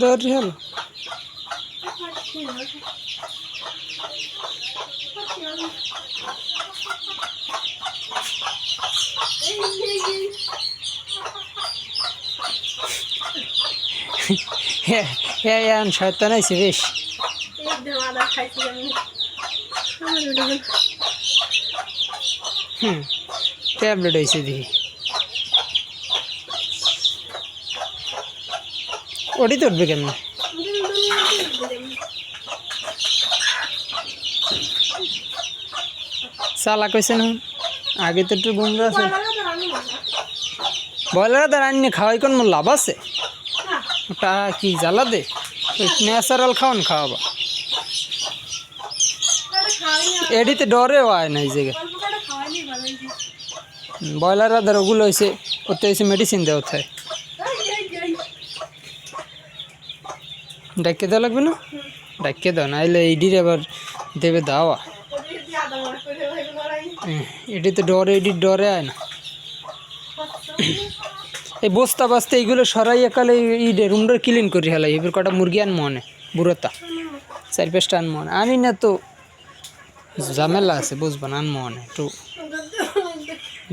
ধরি হলো হ্যাঁ শয়তান আইছে বেশ। হুম ট্যাবলেট হয়েছে দেখি। ওটি তো উঠবে কেমন? চালা কইছে না, আগে তো একটু বন্ধু আছে। বয়লার দ্বারা আনিয়ে খাওয়াই কোন লাভ আছে? ওটা কি জ্বালা দে? ন্যাচারাল খাওয়ান খাওয়াবা। এডিতে ডরেও আয় না এই জায়গায়। ব্রয়লার আদার ওগুলো হয়েছে ওতে হয়েছে মেডিসিন দেওয়া থাকে। ডাকিয়ে দেওয়া লাগবে না? ডাকিয়ে দাও না এলে এইডির আবার দেবে দাওয়া। এটি তো ডরে এডির ডরে আয় না। এই বস্তা বাস্তা এইগুলো সরাই একালে ইডে রুমটা ক্লিন করি হেলাই, এবার কটা মুরগি আন মনে বুড়োতা। চার পাঁচটা আন মনে আনি না তো ঝামেলা আছে, বুঝবা না আন মনে একটু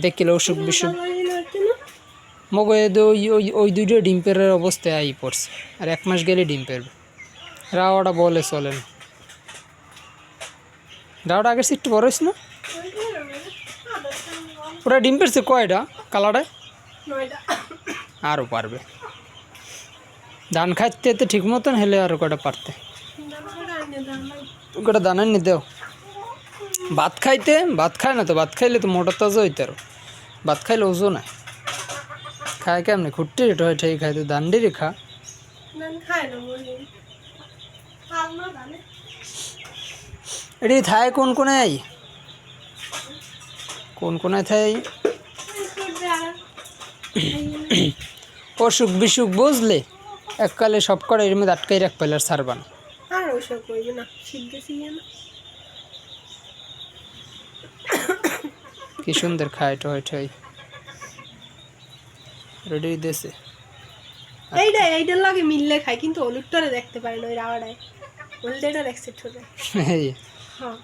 দেখিলে অসুখ বিসুখ মগে ওই ওই ওই দুইটা ডিম পেরের অবস্থায় আই পড়ছে। আর এক মাস গেলে ডিম পেরবে। রাওয়াটা বলে চলে না রাওয়াটা আগের একটু বড় হয়েছে না? ওটা ডিম পেরছে কয়টা? কালারটায় আরও পারবে। ধান খাইতে তো ঠিক মতন হেলে আরও কটা পারতে? কটা দানা নি দেও। ভাত খাইতে? ভাত খায় না তো? ভাত খাইলে তো মোটা তাজা হইতে আরও। ভাত খাইলে ওজো না খায় কেমনি? খুট্টি রেট হয় ঠিক খাইতে দান্ডিরে খা। এটি থায় কোন কোনে আই কোন কোনায় থাই অসুখ বিসুখ বুঝলে এককালে সব করে এর মধ্যে আটকাই রাখ পেলে আর সারবা না। আর ওসব করবে না শিখতেছি না। কি সুন্দর খায় টয় টয় রেডি দেশে এইটা এইটার লাগে মিললে খাই কিন্তু হলুদটারে দেখতে পারে না ওই রাওয়াটায়। হলুদেটা দেখছে এই? হ্যাঁ।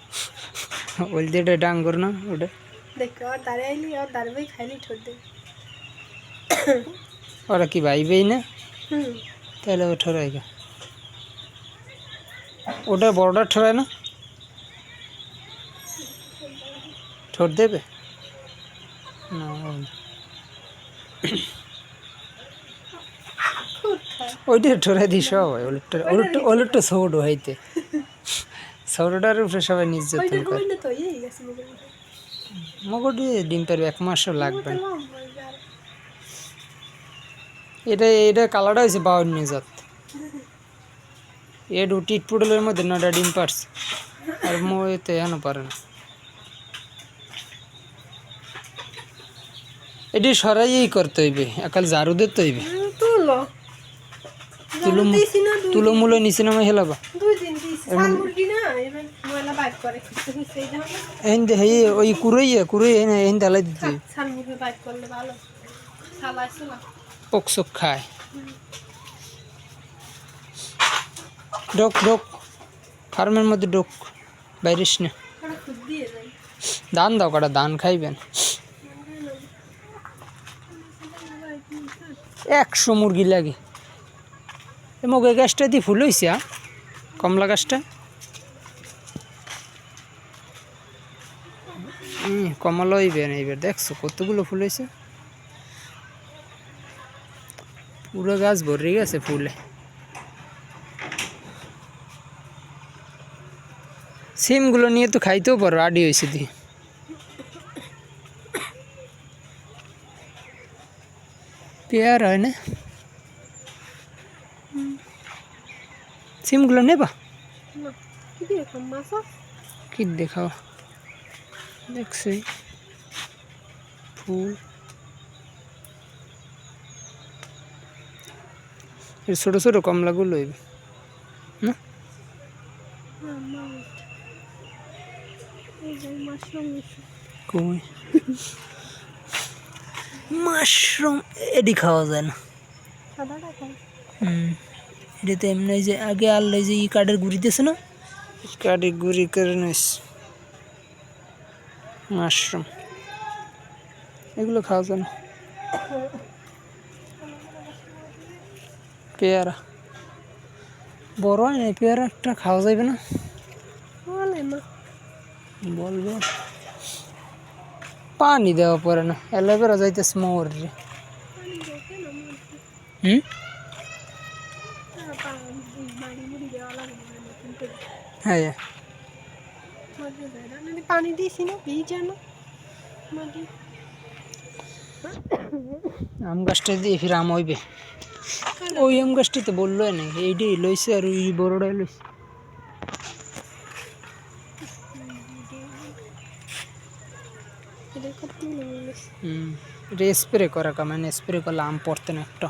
ওই যেটা ডাঙ্গর না ওটা? দেখো আর দাঁড়িয়ে আইলি আর দাঁড়াবেই খাইলি ঠোঁট দেবে ওরা কি ভাইবেই না? হুম। তাহলে ও ঠরাই গা। ওটা বড়টা ঠরায় না? ঠোঁট দেবে? না ওইটা ঠোরাই দিই সব হয় ওলুটটা ওলুটটা ওলুটটা সৌড হইতে। সৌডটার উপরে সবাই নিজ ওইটা যত্ন করে তো মগটি ডিম পারবে এক মাসও লাগবে এটা এটা কালারটা হয়েছে বাউন্ন জাত। এ দুটি পুডলের মধ্যে নটা ডিম পারছে আর মো এতে এখনও পারে না। এটি সরাইয়েই করতে হইবে একাল ঝাড়ু দিতে হইবে। তুলো তুলো মুলো নিচে নামে হেলাবা দিন। এন দে হেই ওই এনে এন দালাই দিতে। পোক সোক খায়। ডোক ডোক। ফার্মের মধ্যে ডোক বাইরিস না। ধান দাও কটা ধান খাইবেন। একশো মুরগি লাগে। মগে গাছটা দিয়ে ফুল হয়েছে? কমলা গাছটা কমলা হইবে না এবার দেখছ কতগুলো ফুল হয়েছে পুরো গাছ ভরে গেছে ফুলে। সিমগুলো নিয়ে তো খাইতেও পারো আডি হয়েছে দিয়ে পেয়ার হয় না? সিমগুলো নেবা? কি দেখাও দেখছি। ফুল। ছোটো ছোটো কমলাগুলো না? মাশরুম এডি খাওয়া যায় না। সাদাটা হুম এটাতে এমনি যে আগে আল্লাহ যে ই কাঠের গুড়ি দিয়েছে না? কাঠের গুড়ি করে নিস। মাশরুম। এগুলো খাওয়া যায় না। পেয়ারা। বড় হয় না পেয়ারা একটা খাওয়া যাবে না? বলবে। পানি দেওয়া পরে না। অ্যালোভেরা যাইতেছে মোর। রে হুম বাড়ি মুড়ি দেওয়া লাগে না নতুন করে হ্যাঁ নাহলে পানি দিয়েছি না ভিজা না মাটি। আম গাছটা দিয়ে ফির আম হইবে। ওই আম গাছটিতে বলল না এইটাই লইছে আর ওই বড়টাই লইছে। এটা স্প্রে করা কামান স্প্রে করলে আম পড়তে না একটা।